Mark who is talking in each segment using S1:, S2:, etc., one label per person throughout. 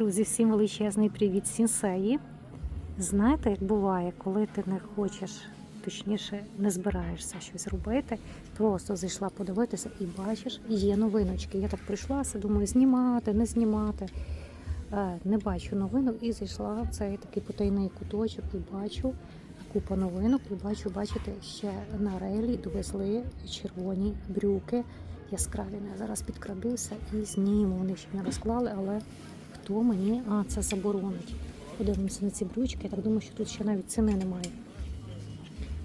S1: Друзі, всім величезний привіт сінсеї. Знаєте, як буває, коли ти не хочеш, точніше, не збираєшся щось робити, просто зайшла подивитися і бачиш, є новиночки. Я так прийшлася, думаю, знімати, не знімати. Е, Не бачу новинок і зайшла в цей такий потайний куточок і бачу купа новинок. І бачу, бачите, ще на рейлі довезли червоні брюки яскраві. Я зараз підкрадуся і зніму. Вони ще не розклали, але хто мені а, це заборонить? Подивимося на ці брючки. Я так думаю, що тут ще навіть ціни немає.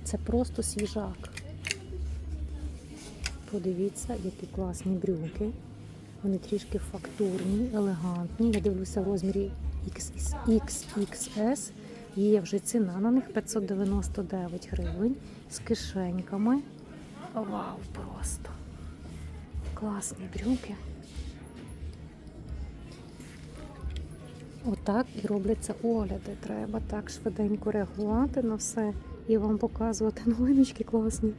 S1: Це просто свіжак. Подивіться, які класні брюки. Вони трішки фактурні, елегантні. Я дивлюся в розмірі XXS. Є вже ціна на них 599 гривень з кишеньками. Вау, просто! Класні брюки. Отак і робляться огляди. Треба так швиденько реагувати на все і вам показувати новиночки класні.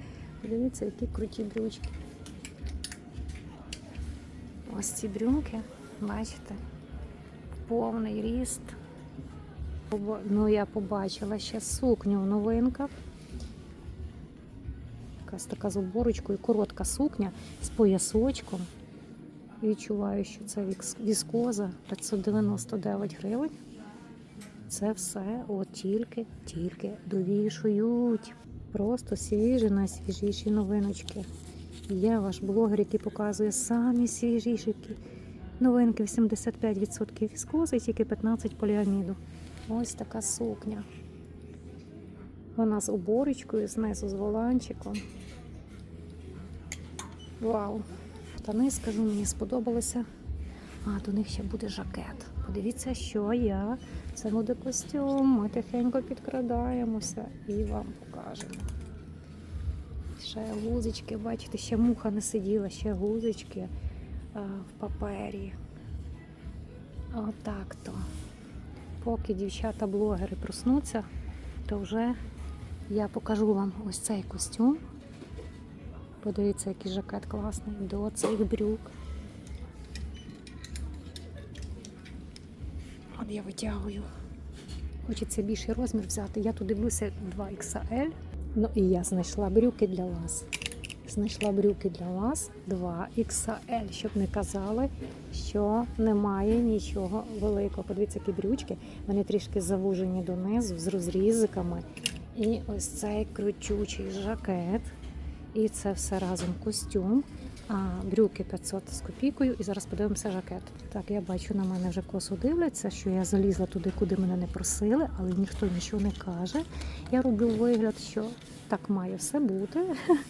S1: Дивіться, які круті брючки. Ось ці брюки, бачите, повний ріст. Ну, я побачила ще сукню в новинках. Якась така з оборочкою, коротка сукня з поясочком. Відчуваю, що це віскоза 599 гривень. Це все от тільки, тільки довішують. Просто свіжі, найсвіжіші новиночки. Є ваш блогер, який показує самі свіжіші новинки 85% віскози і тільки 15% поліаміду. Ось така сукня. Вона з оборочкою, знизу з воланчиком. Вау! Штани, скажу, мені сподобалися. А, до них ще буде жакет. Подивіться, що я. Це буде костюм. Ми тихенько підкрадаємося і вам покажемо. Ще гузички, бачите, ще муха не сиділа, ще гузички а, в папері. Отак то. Поки дівчата-блогери проснуться, то вже я покажу вам ось цей костюм. Подивіться, який жакет класний до цих брюк. От я витягую. Хочеться більший розмір взяти. Я тут дивлюся 2XL. Ну і я знайшла брюки для вас. Знайшла брюки для вас 2XL, щоб не казали, що немає нічого великого. Подивіться, які брючки. Вони трішки завужені донизу з розрізиками. І ось цей крутючий жакет. І це все разом костюм. А брюки 500 з копійкою. І зараз подивимося жакет. Так, я бачу, на мене вже косо дивляться, що я залізла туди, куди мене не просили, але ніхто нічого не каже. Я роблю вигляд, що так має все бути.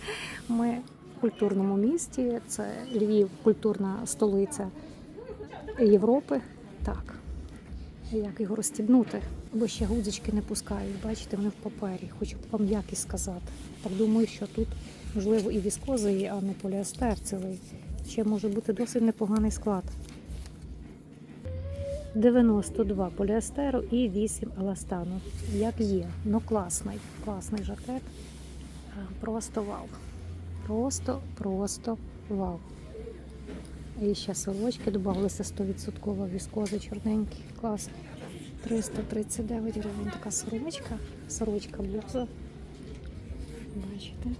S1: Ми в культурному місті, це Львів, культурна столиця Європи. Так. Як його розстібнути? Бо ще гудзички не пускають. Бачите, вони в папері. Хочу вам якість сказати. Так думаю, що тут, можливо, і віскоза є, а не поліестер цілий. Ще може бути досить непоганий склад. 92 поліестеру і 8 еластану. Як є, ну класний, класний жакет. Просто вау. Просто, просто вау. І ще сорочки додавалися 100% віскоза чорненький. Клас. 339 гривень така сорочка. Сорочка блуза. Бачите?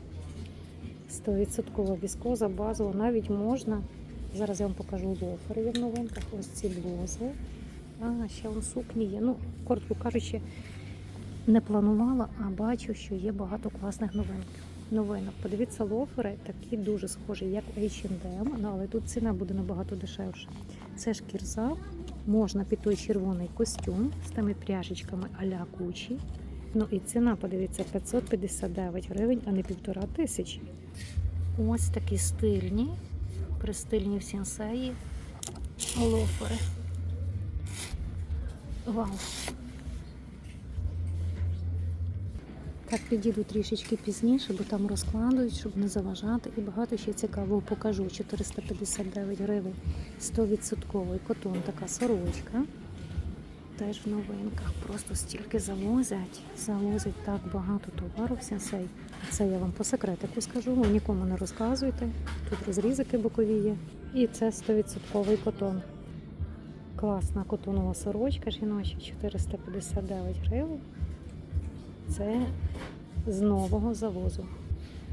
S1: 100% віскоза, базова. Навіть можна. Зараз я вам покажу лофери в новинках. Ось ці блузи. А, ще вон сукні є. Ну, коротко кажучи, не планувала, а бачу, що є багато класних новинок. Новинок. Подивіться, лофери такі дуже схожі, як H&M, але тут ціна буде набагато дешевша. Це ж кірза, можна під той червоний костюм з тими пряжечками а-ля Gucci. Ну і ціна, подивіться, 559 гривень, а не півтора тисячі. Ось такі стильні, пристильні в сенсеї лофери. Вау! Так, підійду трішечки пізніше, бо там розкладують, щоб не заважати. І багато ще цікавого покажу. 459 гривень 100% котон, така сорочка. Теж в новинках. Просто стільки завозять. Завозять так багато товару в сенсей. Це я вам по секретику скажу, ви нікому не розказуйте. Тут розрізики бокові є. І це 100% котон. Класна котонова сорочка жіноча 459 гривень. Це з нового завозу.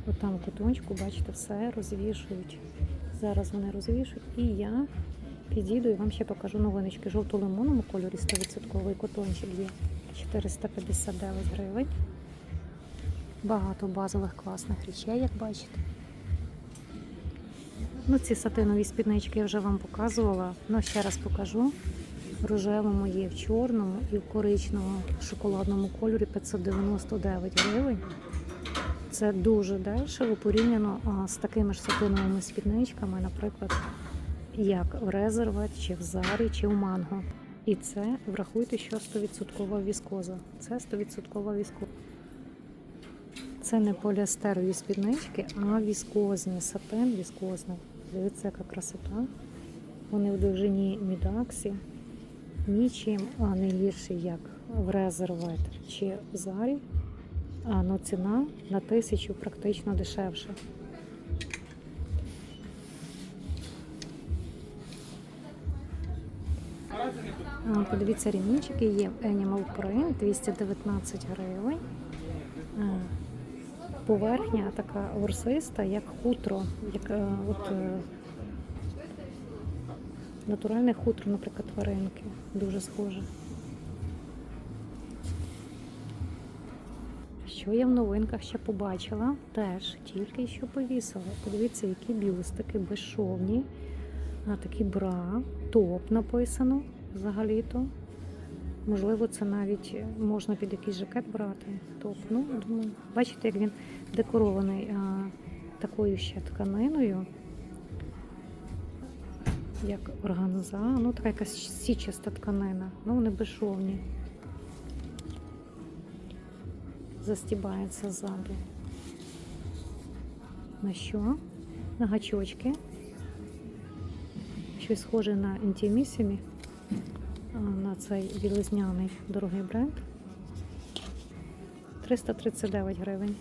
S1: От там кутончику, бачите, все розвішують. Зараз вони розвішують. І я підійду і вам ще покажу новиночки. Жовто-лимонному кольорі 100% котончик є 459 гривень. Багато базових класних речей, як бачите. Ну, ці сатинові спіднички я вже вам показувала. Ну, ще раз покажу. Рожевому є в чорному і в коричневому шоколадному кольорі 599 гривень. Це дуже дешево порівняно з такими ж сатиновими спідничками, наприклад, як в Резервет, чи в Зарі, чи в Манго. І це врахуйте, що 100% віскоза. Це 100% віскоза. Це не поліастерові спіднички, а віскозні, сатин віскозний. Дивіться, яка красота. Вони в довжині мідаксі. Нічим а, не гірші, як в Резервет чи в Зарі. А ну, ціна на тисячу практично дешевша. Подивіться, ремінчики є Animal Print 219 гривень. Поверхня така ворсиста, як хутро, як е, от, е, натуральне хутро, наприклад, тваринки. Дуже схоже. Що я в новинках ще побачила? Теж тільки що повісила. Подивіться, які бюстики безшовні. А, такі бра, топ написано взагалі-то. Можливо, це навіть можна під якийсь жакет брати. Топ. Ну, думаю, бачите, як він декорований а, такою ще тканиною, як органза. Ну, така якась січаста тканина. Ну, вони безшовні. Застібається ззаду. На що? На гачочки. Щось схоже на інтімісімі на цей білизняний дорогий бренд 339 гривень.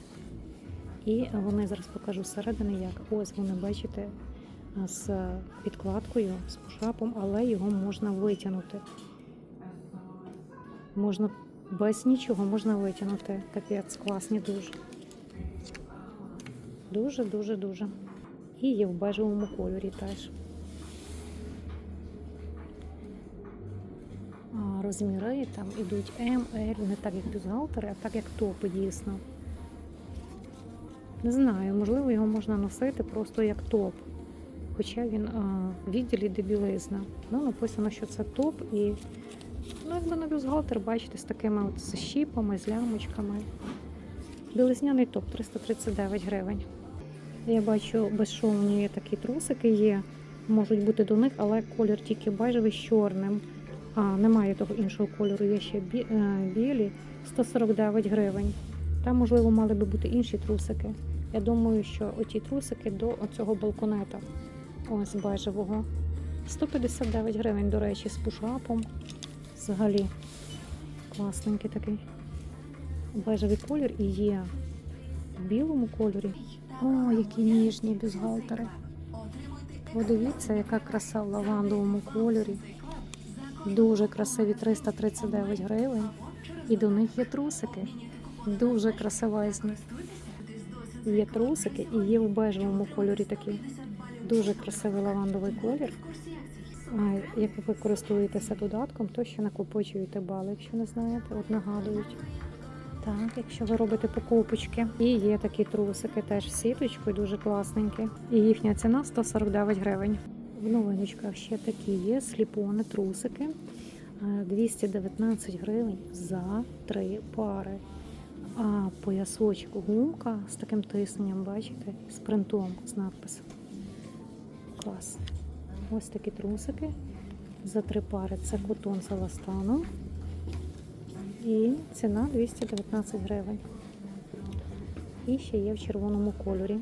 S1: І вони зараз покажу зсередини, як ось вони бачите з підкладкою, з пушапом, але його можна витягнути. Можна без нічого можна витягнути. Капець, класні дуже. Дуже, дуже, дуже. І є в бежевому кольорі теж. Розміри там ідуть М, L, не так як бюстгальтери, а так як топи дійсно. Не знаю, можливо, його можна носити просто як топ. Хоча він а, відділі де білизна. Ну, написано, що це топ і ну, якби на бюстгальтер, бачите, з такими от з з лямочками. Білизняний топ 339 гривень. Я бачу, безшовні такі трусики є, можуть бути до них, але колір тільки бежевий з чорним. А, немає того іншого кольору, є ще е, білі 149 гривень. Там, можливо, мали би бути інші трусики. Я думаю, що оті трусики до оцього балконета. Ось бежевого. 159 гривень, до речі, з пушапом. Взагалі класненький такий. Бежевий колір і є в білому кольорі. О, які ніжні бюстгальтери. Подивіться, яка краса в лавандовому кольорі. Дуже красиві 339 гривень. І до них є трусики. Дуже красивезні. Є трусики і є в бежевому кольорі такі. Дуже красивий лавандовий колір. А як ви користуєтеся додатком, то ще накопичуєте бали, якщо не знаєте, от нагадують. Так, якщо ви робите покупочки. І є такі трусики теж з сіточкою, дуже класненькі. І їхня ціна 149 гривень. В новиночках ще такі є сліпони, трусики. Е, 219 гривень за три пари. А поясочок гумка з таким тисненням, бачите, з принтом, з надписом. Клас. Ось такі трусики. За три пари це котон з еластаном. І ціна 219 гривень. І ще є в червоному кольорі.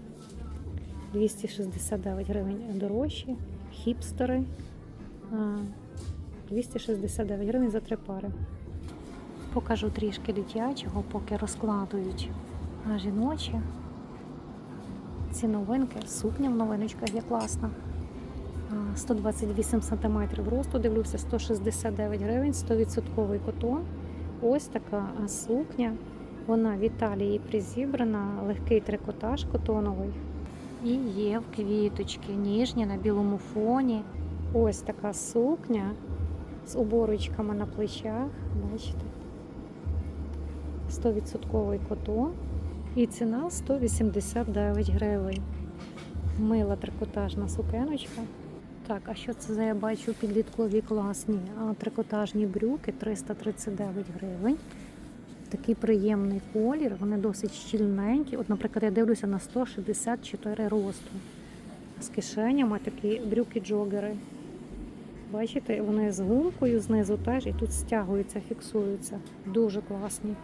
S1: 269 гривень дорожчі, хіпстери. 269 гривень за три пари. Покажу трішки дитячого, поки розкладують жіночі. Ці новинки, сукня в новиночках є класна. А, 128 см росту, дивлюся, 169 гривень, 100% котон. Ось така сукня. Вона в Італії призібрана, легкий трикотаж котоновий. І є в квіточки, ніжні на білому фоні. Ось така сукня з оборочками на плечах. Бачите? 100% котон. І ціна 189 гривень. Мила трикотажна сукеночка. Так, а що це я бачу підліткові класні а, трикотажні брюки 339 гривень. Такий приємний колір, вони досить щільненькі. От, наприклад, я дивлюся на 164 росту. З кишенями такі брюки-джогери. Бачите, вони з гумкою знизу теж і тут стягуються, фіксуються. Дуже класні.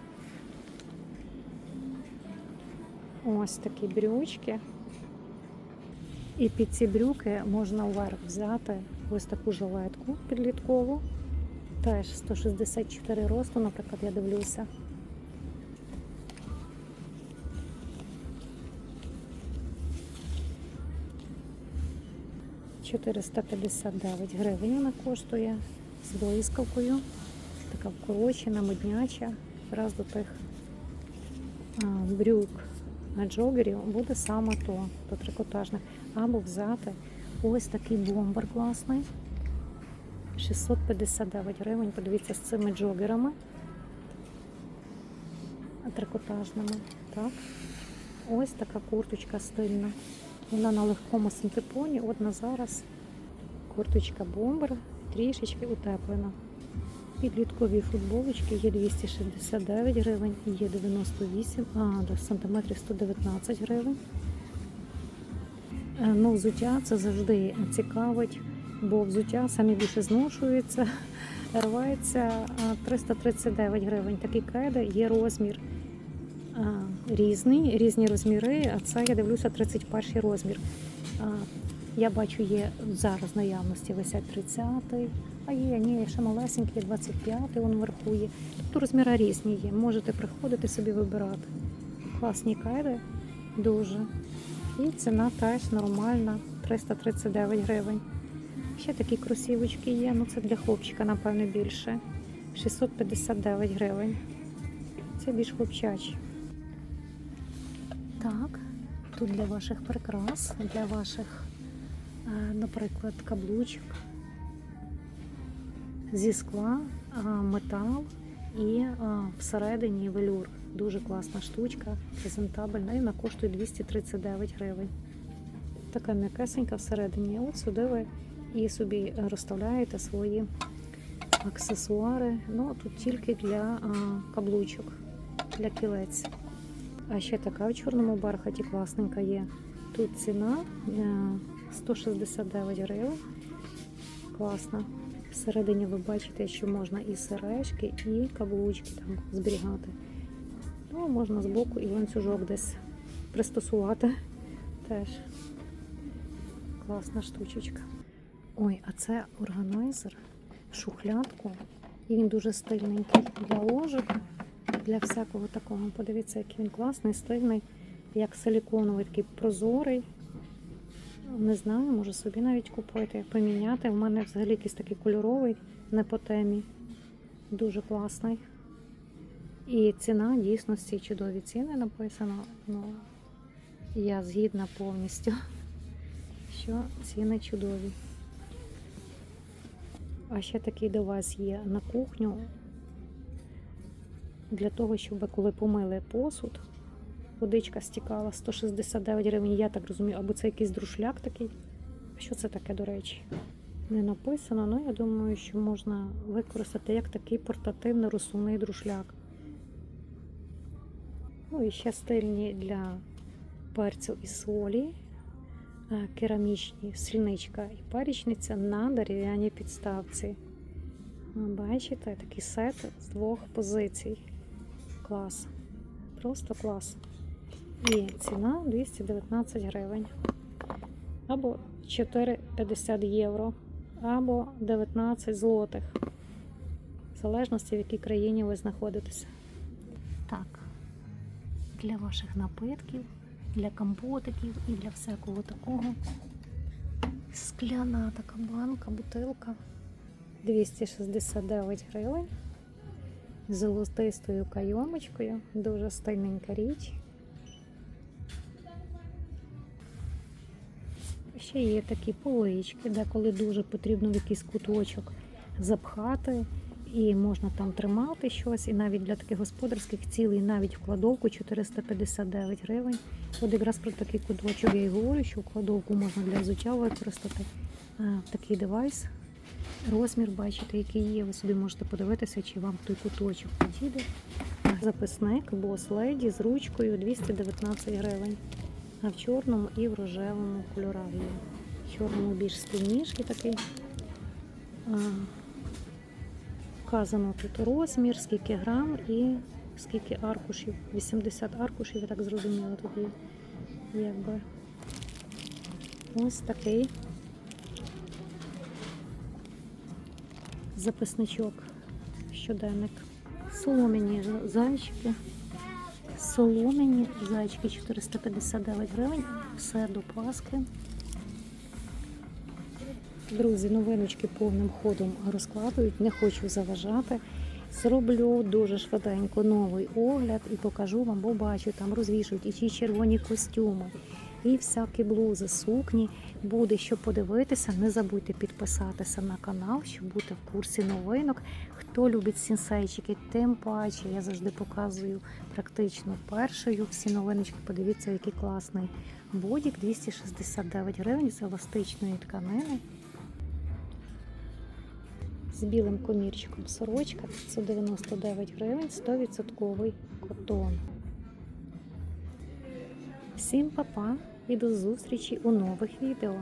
S1: Ось такі брючки. І під ці брюки можна вверх взяти ось таку жилетку підліткову. Теж 164 росту, наприклад, я дивлюся. – 459 гривень вона коштує з блискавкою. Така вкорочена, модняча. Якраз до тих брюк на джогерів буде саме то, до трикотажних. Або взяти ось такий бомбер класний. 659 гривень. Подивіться з цими джогерами трикотажними. Так. Ось така курточка стильна. Вона на легкому синтепоні. От на зараз курточка бомбер трішечки утеплена. Підліткові футболочки є 269 гривень, є 98, а до сантиметрів 119 гривень. Е, Ну, взуття це завжди цікавить, бо взуття самі більше зношується, рвається 339 гривень. Такі кеди є розмір різний, різні розміри, а це я дивлюся 31 розмір. Я бачу, є зараз наявності висять 30-й, а є, ні, ще малесенький, 25-й, він вверху є. Тобто розміри різні є. Можете приходити собі вибирати. Класні кеди, дуже. І ціна теж нормальна, 339 гривень. Ще такі кросівочки є, ну це для хлопчика, напевно, більше. 659 гривень. Це більш хлопчачі. Так, тут для ваших прикрас, для ваших, наприклад, каблучок зі скла, метал і всередині велюр. Дуже класна штучка, презентабельна і вона коштує 239 гривень. Така м'якесенька всередині. От сюди ви і собі розставляєте свої аксесуари. Ну, тут тільки для каблучок, для кілець. А ще така в чорному бархаті класненька є. Тут ціна е, 169 гривень. Класна. Всередині ви бачите, що можна і сережки, і каблучки там зберігати. Ну, можна збоку і ланцюжок десь пристосувати. Теж класна штучечка. Ой, а це органайзер шухлядку. І він дуже стильненький для ложок, для всякого такого. Подивіться, який він класний, стильний, як силіконовий, такий прозорий. Не знаю, можу собі навіть купити, поміняти. У мене взагалі якийсь такий кольоровий, не по темі. Дуже класний. І ціна дійсно всі чудові ціни написано. Ну, я згідна повністю, що ціни чудові. А ще такий до вас є на кухню для того, щоб коли помили посуд, водичка стікала 169 гривень, я так розумію, або це якийсь друшляк такий. Що це таке, до речі? Не написано, але я думаю, що можна використати як такий портативний розсувний друшляк. Ну і ще стильні для перцю і солі, е, керамічні сільничка і парічниця на дерев'яній підставці. Бачите, такий сет з двох позицій. Клас. Просто клас. І ціна 219 гривень. Або 4,50 євро, або 19 злотих. В залежності, в якій країні ви знаходитеся. Так, для ваших напитків, для компотиків і для всякого такого Скляна така банка, бутилка. 269 гривень. З золотистою кайомочкою. Дуже стильненька річ. Ще є такі полички, де коли дуже потрібно в якийсь куточок запхати, і можна там тримати щось. І навіть для таких господарських цілей, навіть в кладовку 459 гривень. От якраз про такий куточок я і говорю, що в кладовку можна для взуття використати такий девайс. Розмір, бачите, який є. Ви собі можете подивитися, чи вам той куточок підійде. Записник Boss Lady з ручкою 219 гривень. А в чорному і в рожевому кольорах є. В чорному більш спільніший такий. Вказано тут розмір, скільки грам і скільки аркушів. 80 аркушів, я так зрозуміла, тут. Якби. Ось такий записничок, щоденник. Солом'яні зайчики. Солом'яні зайчики 459 гривень. Все до Пасхи. Друзі, новиночки повним ходом розкладують, не хочу заважати. Зроблю дуже швиденько новий огляд і покажу вам, бо бачу, там розвішують і ці червоні костюми, і всякі блузи, сукні. Буде що подивитися. Не забудьте підписатися на канал, щоб бути в курсі новинок. Хто любить сінсейчики, тим паче я завжди показую практично першою. Всі новиночки, подивіться, який класний бодік 269 гривень з еластичної тканини. З білим комірчиком сорочка 599 гривень, 100% котон. Всім па-па і до зустрічі у нових відео.